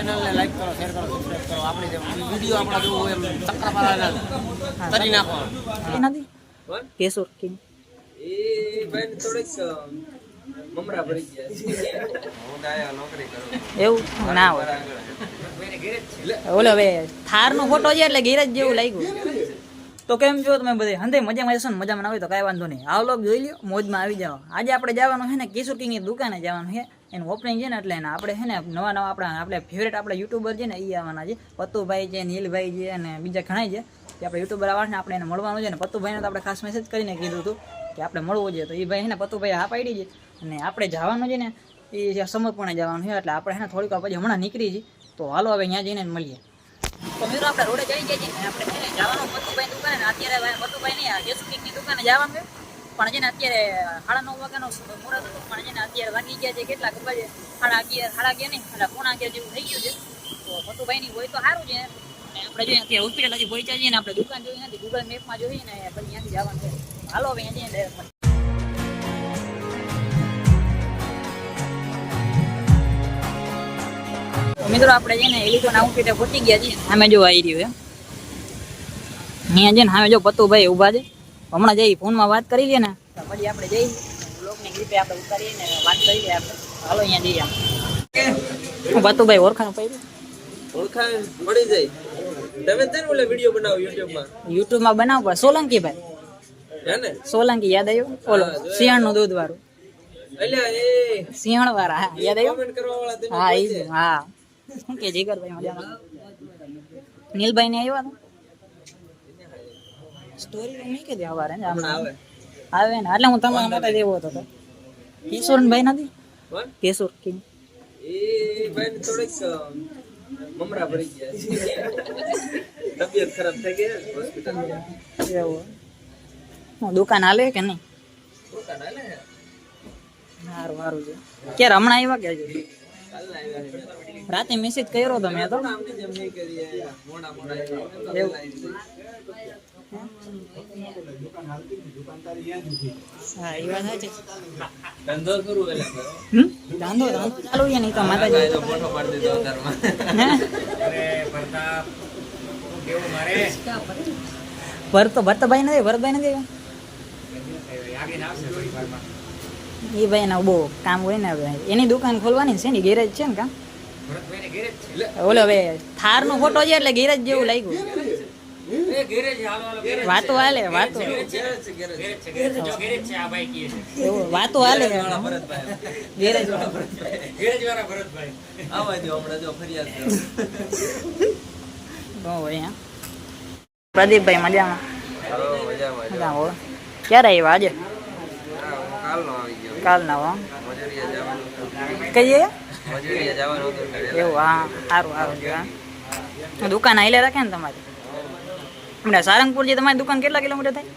ચેનલને લાઈક કરો શેર કરો સબસ્ક્રાઈબ કરો. આપણી વીડિયો આપણા જેવું એમ ચક્કર મારવાના કરી નાખો. એ નથી કોણ? કિંગ. એ બેન થોડીક મમરા ભરી ગયા. હું દાયા નોકરી કરું. એવું? ના હોય. ઓલો હવે થારનો ફોટો છે એટલે ગેરેજ જેવું લાગ્યું. તો કેમ છો તમે બધે? મજા મજામાં જશો ને? મજામાં ના હોય તો કાંઈ વાંધો નહીં. આ લોક જોઈ લ્યો, મોજમાં આવી જાઓ. આજે આપણે જવાનું છે ને કિશોર કિંગની દુકાને જવાનું છે. એનું ઓપનિંગ છે ને એટલે આપણે છે ને નવા નવા આપણા આપણે ફેવરેટ આપણા યુટ્યુબર છે ને એ આવવાના છે. પત્તુભાઈ છે, નીલભાઈ છે અને બીજા ઘણા છે. કે આપણે યુટ્યુબર આવવાના આપણે એને મળવાનું છે ને. પત્તુભાઈને તો આપણે ખાસ મેસેજ કરીને કીધું હતું કે આપણે મળવું છે. તો એ ભાઈ છે ને પત્તુભાઈ હા પાડી છે. અને આપણે જવાનું છે ને એ સમર્પણે જવાનું છે. એટલે આપણે છે ને થોડીક વાર પછી હમણાં નીકળી છીએ તો હાલો હવે અહીંયા જઈને મળીએ. તો મિત્રો, આપણે રોડે જઈ ગયા છીએ. આપણે જવાનું અત્યારે પતુભાઈ નહીં આ જેસુકીની દુકાને જવાનું પણ જેને અત્યારે સાડા નવ વાગ્યાનો મુહૂર્ત હતો. પણ જેને અત્યારે વાગી ગયા છે કેટલા ખબર છે સાડા અગિયાર સાડા અગિયાર નહીં, એટલે પોણા અગિયાર જેવું થઈ ગયું છે. તો પતુભાઈની હોય તો સારું છે. આપણે જોઈએ અત્યારે હોસ્પિટલ હજી પહોંચ્યા છીએ ને આપણે દુકાન જોઈ નથી. ગૂગલ મેપમાં જોઈએ ને પછી ત્યાંથી જવાનું છે. હાલો હવે અહીંયા જઈને મિત્રો આપણે છે ને ઇલેક્ટ્રોન આઉટફિટે પહોંચી ગયા છીએ. અમે જો આવી રહ્યું છે. અહીંયા છે ને સામે જો પતુભાઈ ઊભા છે. હમણાં જઈ ફોનમાં વાત કરી લઈએ ને. તો પછી આપણે જઈ બ્લોગની ક્લિપે આપણે ઉતારીએ ને વાત કરી લઈએ આપણે. હાલો અહીંયા જઈએ હું પતુભાઈ ઓળખાણ પાડ્યું ઓળખાણ મળી જાય. તમે છે ને ઓલા વીડિયો બનાવો યુટ્યુબમાં યુટ્યુબમાં બનાવ પર સોલંકી ભાઈ હે ને? સોલંકી યાદ આવ્યું? ઓલો સિંહણનું દૂધ વાળું. અલ્યા એ સિંહણ વાળા હા યાદ આવ્યું? કોમેન્ટ કરવા વાળા તમે હા એ જ, હા. શું કે જીગરભાઈ મજામાં? નીલભાઈ ને આવ્યા હતા સ્ટોરી તો મૂકી દે સવારે ને હમણાં આમ. આવે આવે ને એટલે હું તમારા માટે દેવો હતો તો કિશોર ભાઈ નથી કોણ કેશોર કિંગ એ ભાઈ થોડીક મમરા ભરી ગયા તબિયત ખરાબ થઈ ગઈ હોસ્પિટલ એવું હું દુકાન હાલે કે નહીં દુકાન હાલે છે. સારું સારું છે ક્યારે હમણાં આવ્યા કે હજુ કાલના આવ્યા છે. રાતે મેસેજ કર્યો તો મેં તો આમની જેમ નહીં કરીએ મોડા મોડા ધંધો શરૂ એટલે ધંધો ધંધો ચાલુ છે નહીં તો માતાજી. મોટો પાડી દીધો ઘરમાં. હે? ભરત ભરતભાઈ નથી ભરતભાઈ નથી એ ભાઈ ના બહુ કામ હોય ને હવે. એની દુકાન ખોલવાની છે ને ગેરેજ છે ને કામ ઓલો હવે થાર નો ફોટો છે એટલે ગેરેજ જેવું લાગ્યું. વાતો હાલે વાતો. ગેરેજ છે, ગેરેજ છે. એવું વાતો હાલે. વાળા ભરતભાઈ. આવા જો હમણાં જો ફરિયાદ કરો. બહુ હોય હા. પ્રદીપભાઈ મજામાં? હાલો, મજામાં જો. ક્યારે આવ્યા આજે? કાલ હું કાલનો આવી ગયો. કાલના હો. મજૂરીએ જવાનું હતું. કહીએ? એવું હા સારું સારું હા. દુકાન હાલે રાખે ને તમારી? હમણાં સારંગપુર જે તમારી દુકાન કેટલા કિલોમીટર થાય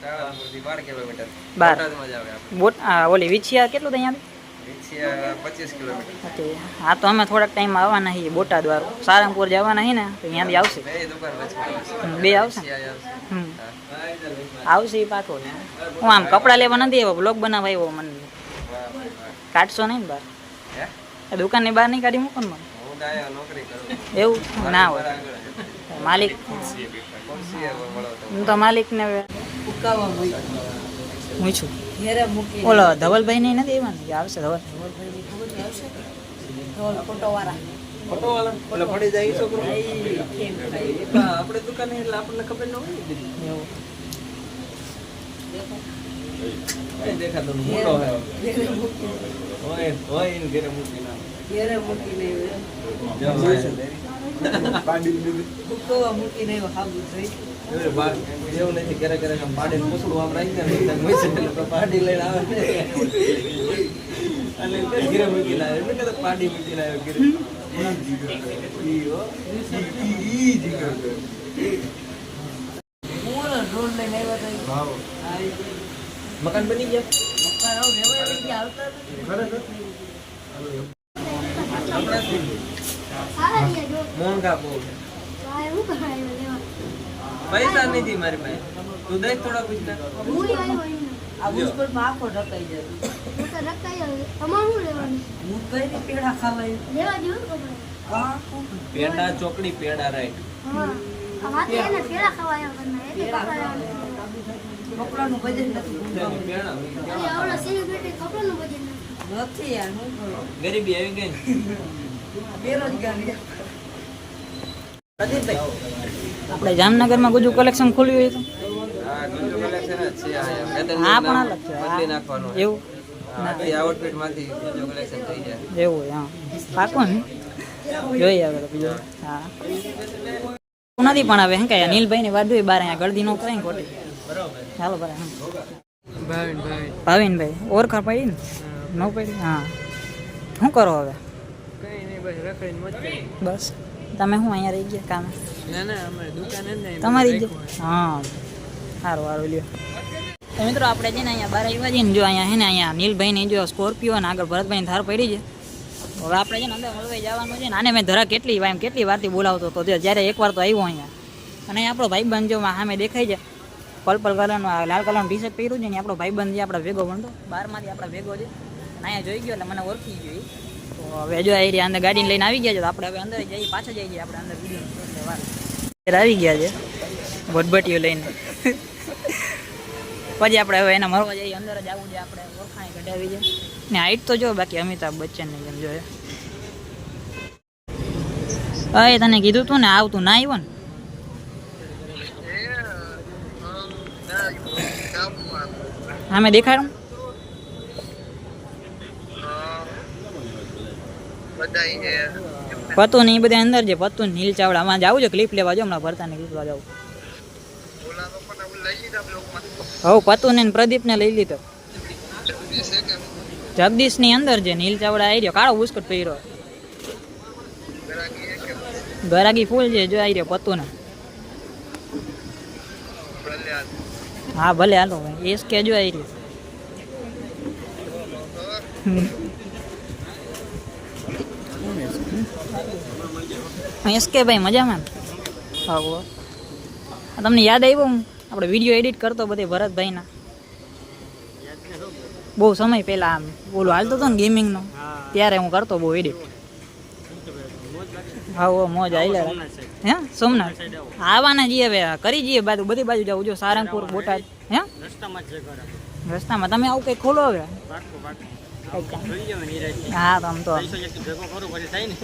સાળંગપુરથી બાર કિલોમીટર બાર. બોટાદમાં જ આવે આપણે. બોટ આ ઓલી વિછિયા કેટલું થાય અહીંયાથી વિછિયા પચીસ કિલોમીટર ઓકે. હા તો અમે થોડાક ટાઈમમાં આવવાના છીએ બોટાદ વાળું સારંગપુર જવાના છીએ ને તો અહીંયાથી આવશે બે દુકાન વચમાં આવશે. હમ, બે આવશે ને? વિછિયા આવશે. હમ હા. આવશે એ પાછો હું આમ કપડાં લેવા નથી આવ્યો બ્લોગ બનાવવા આવ્યો મને વાહ, વાહ, વાહ. કાઢશો નહીં ને બહાર હે? એ દુકાનની બહાર નહીં કાઢી મૂકો ને મને હું દાયા નોકરી કરું એવું ના હોય મારા આગળ છે. માલિક ખુરશીએ મળો તો. હું તો માલિકને હું છું ઓલો ધવલભાઈ નહીં નથી આવ્યા આવશે ધવલ. ન ને દેખાતું એવું નથી ક્યારેક ક્યારેક આમ પૂછડું આમ રાખી પાડી લઈને આવે. અને ઘરે કદાચ પાડી મૂકીને ઘરે. જીગર છે. મકાન આવતા ગયા મોંઘા બહુ. પૈસા નથી મારી પાસે. તું દઈ થોડા પૂછતા પેડા ચોકડી પેડા રાઈટ. હા. આ વાતે એને પેલા ખવાયા કરના એટલે પકડાયા કપડાનું બજેટ નથી. પેડા અરે આવડો સેલિબ્રિટી કપડાનું બજેટ નથી. નથી યાર હું ગરીબી આવી ગઈ આપણે જામનગરમાં ગુજુ કલેક્શન ખોલ્યું હોય તો? હા પણ અલગ છે હા. બદલી નાખવાનું એવું? એવું હા. પાકું ને? જોઈએ હવે હા. નથી પણ હવે શું કહે નીલભાઈ ની વાત બાર અહીંયા ગળદી નો કરાય ખોટી. ચાલો બરાબર ભાવિનભાઈ. ઓળખા પડી ને? ન પડી? હા. શું કરો હવે? બસ. તમે હું અહીંયા રહી ગયા કામે? તમારી જ હા. સારું સારું લ્યો. તો મિત્રો આપણે છે ને અહીંયા બહાર આવ્યા છીએ ને જો અહીંયા છે ને અહીંયા નીલભાઈની જો સ્કોર્પિયો ને આગળ ભરતભાઈ થાર પડી છે. હવે આપણે છે ને અંદર હળવાઈ જવાનું છે ને આને મેં ધરા કેટલી વાર કેટલી વારથી બોલાવતો હતો જ્યારે જ્યારે એકવાર તો આવ્યો અહીંયા. અને આપણો આપણો ભાઈબંધ જો સામે દેખાય છે. પર્પલ કલરનું લાલ કલરનું ટી શર્ટ પહેર્યું છે ને આપણો આપણો ભાઈબંધ છે આપણો ભેગો ભણતો બારમાંથી આપણો ભેગો છે. અહીંયા જોઈ ગયો એટલે મને ઓળખી ગયો. તો હવે જો આ એરિયા અંદર ગાડીને લઈને આવી ગયા છે. આપણે હવે અંદર જઈએ પાછા જઈએ આપણે અંદર વીડિયો આવી ગયા છે. વટભટીઓ લઈને. પછી આપણે હવે એને મરવા જઈએ. અંદર જ આવવું છે આપણે. ઓળખાણી કઢાવી છે. ને હાઈટ તો જો બાકી અમિતાભ બચ્ચનની જેમ જોઈએ અરે તને કીધું તું ને આવતું ના આવ્યો ને? હા મેં દેખાડું. પતું ને એ બધા અંદર છે. પતું નીલ ચાવડા. આમાં જવું છે? ક્લિપ લેવા જો હમણાં ભરતાને ક્લિપ લેવા જવું હવ પતું ને પ્રદીપ ને લઈ લીધો. જગદીશની અંદર છે નીલ ચાવડા આવી રહ્યો કાળો ઉસ્કટ પહેર્યો. ગરાગી ફૂલ છે, જો આવી રહ્યો પતું ને હા, ભલે હાલો એ કે જો આવી રહ્યો હમ. એસ કે ભાઈ મજામાં? હા તમને યાદ આવ્યો હું? આપણે વીડિયો એડિટ કરતો બધે ભરતભાઈના. બહુ સમય પહેલા આમ. બોલું હાલતો હતો ને ગેમિંગનો ત્યારે હું કરતો બહુ એડિટ હા મોજ આઈલા હે? સોમનાથ? આવવાના જઈએ હવે. કરી જઈએ બાજુ બધી બાજુ જવું જો સારંગપુર બોટાદ. હે? રસ્તામાં તમે આવું કંઈક ખોલો હવે. હા, તો તો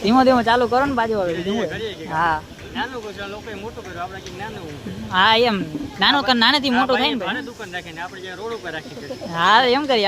ધીમો ધીમો ચાલુ કરો ને બાજુ હવે હા. હા, એમ. નાનો કર, નાનેથી મોટો ભાઈ. હા એમ કરી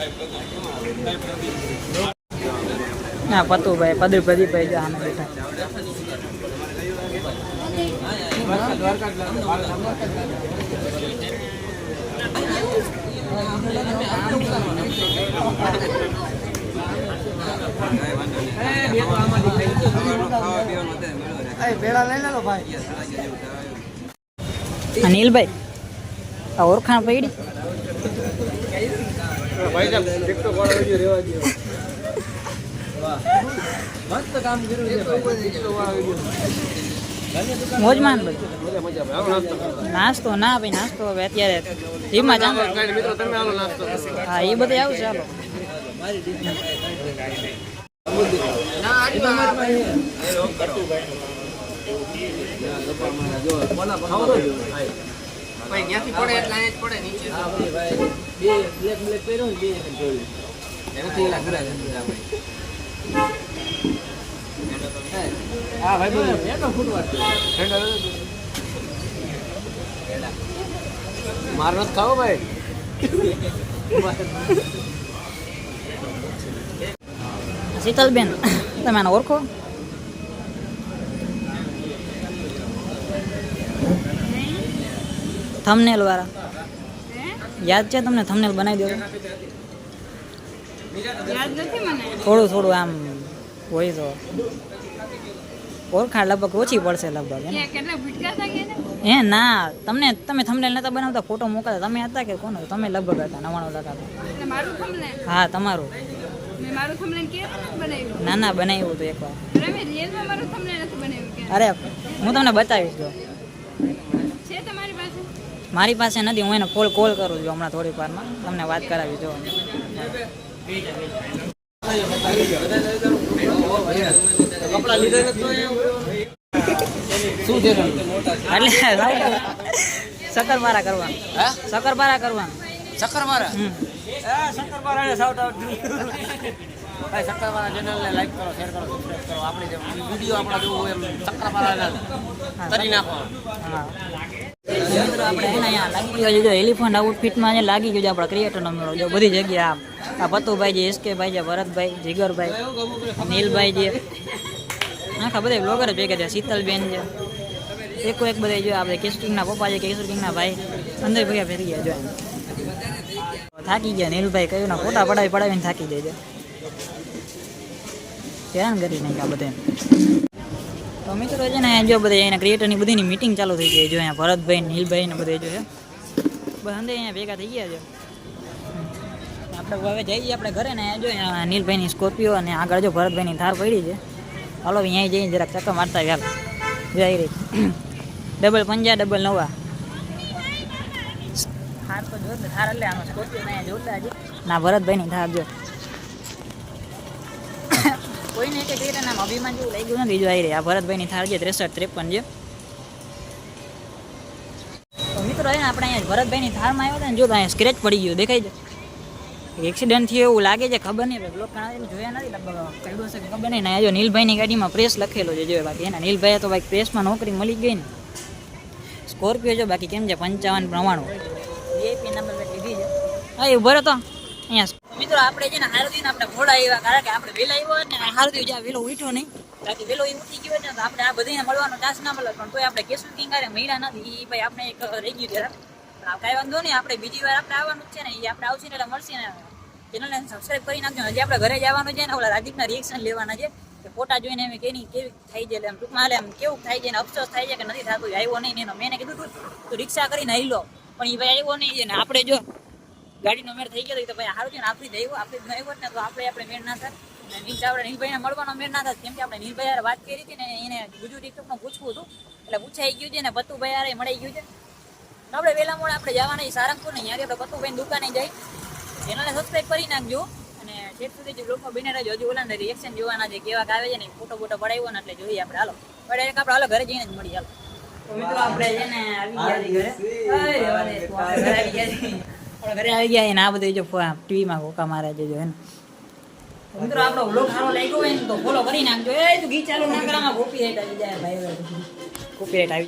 આપણું નામ થાય ના પતુભાઈ પદુ પ્રદીપભાઈ જો આમે બેઠા આ નીલભાઈ આ ઓળખાણ પડી મસ્ત કામ કર્યું છે ભાઈ. TikTok વાળા video. મોજમાં ને બધું મજા મજા આવે. આવો નાસ્તો કરો. નાસ્તો ના ભાઈ નાસ્તો હવે અત્યારે જીમમાં ચાંદો કાંઈ મિત્રો તમે આવો નાસ્તો કરો. હા એ બધું આવશે ચાલો બે બ્લેક બ્લેક પહેર્યો ને હા ભાઈ ફૂટવાર માર નથી ખાવો ભાઈ? શીતલબેન તમે આને ઓળખો? થમનેલ વાળા. યાદ છે તમને? થમનેલ બનાવી દો. યાદ નથી મને? થોડું થોડું આમ હોય તો. ઓળખાણ લગભગ ઓછી પડશે લગભગ હે ને? તમને તમે થમનેલ નતા બનાવતા ફોટો મોકલતા તમે હતા કે કોણ તમે લગભગ હતા નવાણું ટકા હા તમારું. ના ના બનાવ્યું હતું એકવાર અરે હું તમને બતાવીશ જો. મારી પાસે નથી હું એને કોલ કોલ કરું છું હમણાં થોડીક વારમાં. તમને વાત કરાવી જો. શકરપારા કરવાનું. હા? શકરપારા કરવાનું. શક્કર મારા સાઉટ આઉટ ભાઈ શક્કર ચેનલને લાઈક કરો શેર કરો સબસ્ક્રાઇબ કરો. આપણે જે વીડિયો આપણા જોવું એમ તરી નાખો. જો એલિફન્ટ આઉટફિટમાં લાગી ગયો છે આપણા જો બધી જગ્યા આ પતુભાઈ છે એસકે ભાઈ છે ભરતભાઈ જીગરભાઈ નીલભાઈ જે આખા બધા બ્લોગર ભેગા શીતલબેન છે એકો એક બધા જો આપણે કેશુ પપ્પા છે કેશુ ભાઈ અંદર ભેગા ફેરી ગયા જો થાકી ગયા નીલભાઈ કયું ના ફોટા પડાવી પડાવીને થાકી જાય છે હેરાન કરી નાખ્યા બધે તો મિત્રો છે ને, જો બધા એના ક્રિએટરની બધીની મિટિંગ ચાલુ થઈ ગઈ જો અહીંયા ભરતભાઈ નીલભાઈ ને બધે જો અંદર અહીંયા ભેગા થઈ ગયા છે. આપણે હવે જઈએ આપણે ઘરે ને, જો અહીંયા નીલભાઈની સ્કોર્પિયો અને આગળ જો ભરતભાઈની ધાર પડી છે. હાલો અહીંયા જઈને જરાક ચક્કર મારતા ગયા જઈ રહી ડબલ પંજા ડબલ નવા. થાર તો જો થાર એટલે આનો સ્કોર્પિયો અહીંયા જોતા છે ના ભરતભાઈની ધાર જો. કોઈને કે ક્રિએટર નામ અભિમાન જેવું લાગ્યું નથી બીજું આવી રહ્યા. ભરતભાઈની થાર છે ત્રેસઠ ત્રેપન છે. તો મિત્રો એને આપણે અહીંયા ભરતભાઈની થારમાં આવ્યા હતા ને જો અહીંયા સ્ક્રેચ પડી ગયો દેખાય છે? એક્સિડન્ટ થયો એવું લાગે છે ખબર નહીં બ્લોક કણાવેલું જોયા નથી લગભગ કહ્યું હશે ખબર નહીં. જો નીલભાઈની ગાડીમાં પ્રેસ લખેલો છે જો બાકી એના નીલભાઈએ તો બાકી પ્રેસમાં નોકરી મળી ગઈ ને. સ્કોર્પિયો છે બાકી કેમ છે પંચાવન પ્રમાણું વીઆઈપી નંબર લીધી છે. હા એ ભરો તો. અહીંયા મિત્રો, આપણે છે ને હારુદીન આપણે ઘોડા આવ્યા, કારણ કે આપણે વેલા આવ્યો ને હારદી જ્યાં વેલો ઉઠ્યો નહીં બાકી વેલો એ ઉઠી ગયો ને, તો આપણે આ બધાને મળવાનો ચાન્સ ના મળે પણ કોઈ આપણે કેશું કિંગ આરે મળ્યા નથી એ ભાઈ આપણે એક રહી ગયું જરા કાંઈ વાંધો નહીં, આપણે બીજી વાર આપણે આવવાનું છે ને એ આપણે આવશે એટલે મળશે ને. ચેનલને સબસ્ક્રાઇબ કરી નાખજો, હજી આપણે ઘરે જવાનું છે ને, ઓલા રાજીવના રિએક્શન લેવાના છે, કે ફોટા જોઈને એમ કેની, કેવી થઈ જાય એટલે ટૂંકમાં હાલે, એમ કેવું થાય છે ને, અફસોસ થાય છે કે નથી થતું આવ્યો નહીં એનો, મેં કીધું તું તું રિક્ષા કરીને આવી લો પણ એ ભાઈ આવ્યો નહીં ને, આપણે જો ગાડીનો મેળ થઈ ગયો તો ભાઈ સારું છે ને આપણી આવ્યો આપણે ન આવ્યો ને તો આપણે આપણે મેળ ના થાય. નીલ આપણે નીલભાઈને મળવાનો મેળ ના થાય. કેમ કે આપણે નીલભાઈ વાત કરી હતી ને એને ગુજુ ટિકટોકમાં પૂછવું હતું. એટલે પૂછાઈ ગયું છે ને પતુભાઈ હારે મળી ગયું છે. આપણે વહેલા મોડ આપણે જવાના સારંગપુર ને યાર આપણે પતુભાઈની દુકાને જઈ. ચેનલને સબસ્ક્રાઈબ કરી નાખજો. અને છેક સુધી જે લોકો બને રહેજો હજુ ઓલા રિએક્શન જોવાના છે કેવા આવે છે ને ફોટો ફોટો પડાવ્યો ને એટલે જોઈએ આપણે. હાલો. પડે આપણે હાલો ઘરે જઈને જ મળી હાલો. મિત્રો આપણે છે ને આવી ગયા ઘરે આવી ગયા. ઘરે આવી ગયા ને આ બધું જો ટીવીમાં કોકા મારે જો હે ને. મિત્રો સારો લાગ્યો હોય તો ફોલો કરી નાખજો. એ તું ગીત ચાલુ ના કોપીરાઈટ આવી જાય ભાઈ કોપીરાઈટ આવી